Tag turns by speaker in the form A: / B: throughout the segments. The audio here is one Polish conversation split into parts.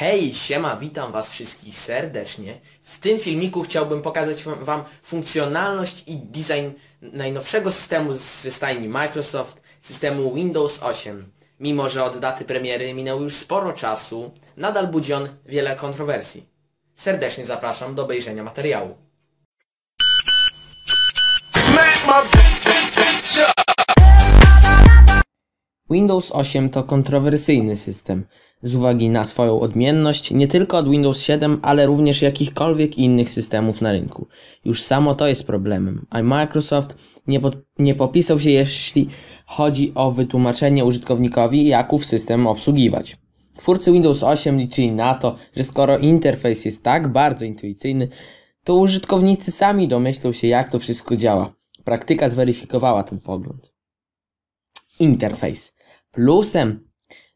A: Hej, siema, witam was wszystkich serdecznie. W tym filmiku chciałbym pokazać wam, wam funkcjonalność i design najnowszego systemu ze stajni Microsoft, systemu Windows 8. Mimo, że od daty premiery minęło już sporo czasu, nadal budzi on wiele kontrowersji. Serdecznie zapraszam do obejrzenia materiału. Windows 8 to kontrowersyjny system z uwagi na swoją odmienność nie tylko od Windows 7, ale również jakichkolwiek innych systemów na rynku. Już samo to jest problemem, a Microsoft nie, pod, nie popisał się jeśli chodzi o wytłumaczenie użytkownikowi, jak ów system obsługiwać. Twórcy Windows 8 liczyli na to, że skoro interfejs jest tak bardzo intuicyjny, to użytkownicy sami domyślą się, jak to wszystko działa. Praktyka zweryfikowała ten pogląd. Interfejs. Plusem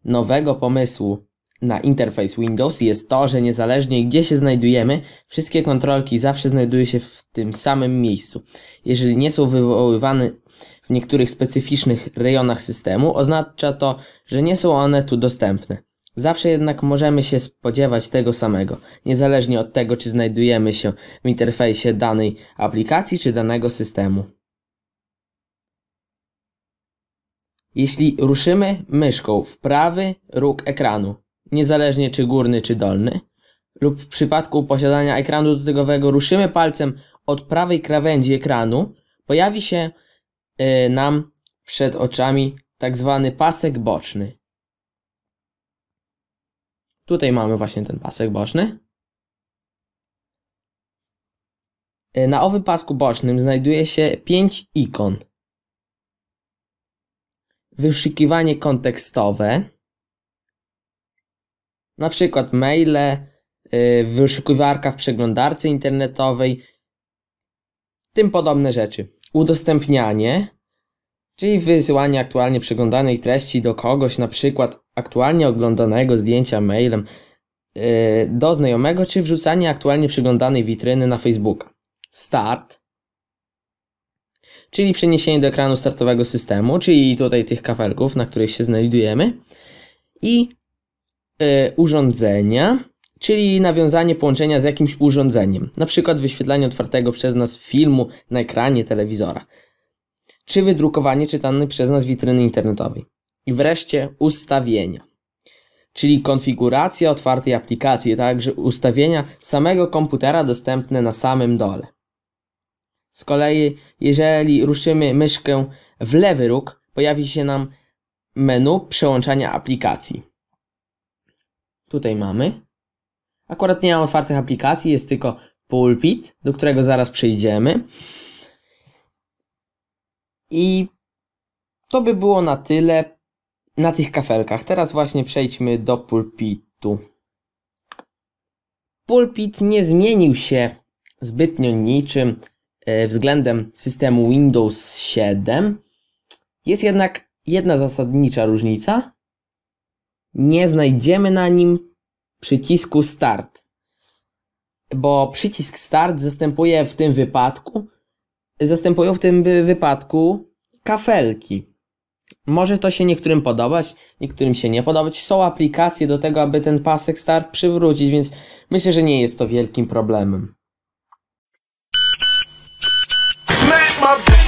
A: nowego pomysłu na interfejs Windows jest to, że niezależnie gdzie się znajdujemy, wszystkie kontrolki zawsze znajdują się w tym samym miejscu. Jeżeli nie są wywoływane w niektórych specyficznych rejonach systemu, oznacza to, że nie są one tu dostępne. Zawsze jednak możemy się spodziewać tego samego, niezależnie od tego, czy znajdujemy się w interfejsie danej aplikacji czy danego systemu. Jeśli ruszymy myszką w prawy róg ekranu, niezależnie czy górny czy dolny, lub w przypadku posiadania ekranu dotykowego ruszymy palcem od prawej krawędzi ekranu, pojawi się y, nam przed oczami tak zwany pasek boczny. Tutaj mamy właśnie ten pasek boczny. Y, na owym pasku bocznym znajduje się pięć ikon wyszukiwanie kontekstowe, na przykład maile, yy, wyszukiwarka w przeglądarce internetowej, tym podobne rzeczy. Udostępnianie, czyli wysyłanie aktualnie przeglądanej treści do kogoś, na przykład aktualnie oglądanego zdjęcia mailem yy, do znajomego, czy wrzucanie aktualnie przeglądanej witryny na Facebooka. Start, czyli przeniesienie do ekranu startowego systemu, czyli tutaj tych kafelków, na których się znajdujemy i y, urządzenia, czyli nawiązanie połączenia z jakimś urządzeniem, na przykład wyświetlanie otwartego przez nas filmu na ekranie telewizora, czy wydrukowanie czytanej przez nas witryny internetowej. I wreszcie ustawienia, czyli konfiguracja otwartej aplikacji, a także ustawienia samego komputera dostępne na samym dole. Z kolei, jeżeli ruszymy myszkę w lewy róg, pojawi się nam menu przełączania aplikacji. Tutaj mamy. Akurat nie mam otwartych aplikacji, jest tylko pulpit, do którego zaraz przejdziemy. I to by było na tyle na tych kafelkach. Teraz właśnie przejdźmy do pulpitu. Pulpit nie zmienił się zbytnio niczym względem systemu Windows 7 jest jednak jedna zasadnicza różnica. Nie znajdziemy na nim przycisku Start, bo przycisk Start zastępuje w tym wypadku zastępują w tym wypadku kafelki. Może to się niektórym podobać, niektórym się nie podobać. Są aplikacje do tego, aby ten pasek Start przywrócić, więc myślę, że nie jest to wielkim problemem.
B: my bitch.